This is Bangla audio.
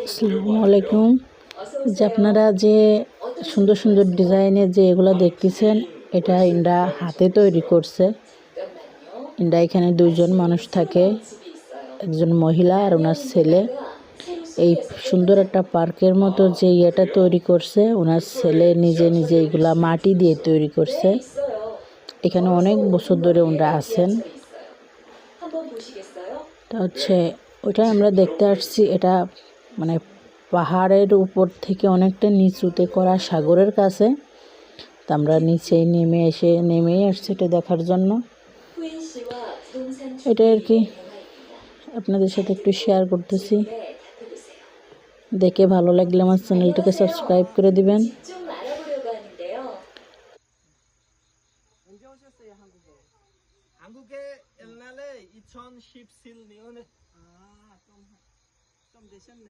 আসসালামু আলাইকুম। যে আপনারা যে সুন্দর সুন্দর ডিজাইনের যে এগুলো দেখতেছেন, এটা ইন্ডা হাতে তৈরি করছে। ইন্ডা এখানে দুইজন মানুষ থাকে, একজন মহিলা আর ওনার ছেলে। এই সুন্দর একটা পার্কের মতো যে ইয়েটা তৈরি করছে, ওনার ছেলে নিজে নিজে এগুলা মাটি দিয়ে তৈরি করছে। এখানে অনেক বছর ধরে ওনারা আছেন। তা হচ্ছে ওটা আমরা দেখতে আসছি, এটা মানে পাহাড়ের উপর থেকে অনেকটা নিচুতে করা সাগরের কাছে তা আমরা নিচেই নেমে এসে নেমেই আসছি এটা দেখার জন্য 후인 씨와 부동산 এটা আর কি 영화입니다. আপনাদের সাথে একটু শেয়ার করতেছি 네, 답해보세요. দেখে ভালো লাগলে আমার চ্যানেলটাকে সাবস্ক্রাইব করে দিবেন 좀 알아보려고 하는데요. 언제 오셨어요 한국에? 한국에 옛날에 2017년에 아좀좀 되셨네.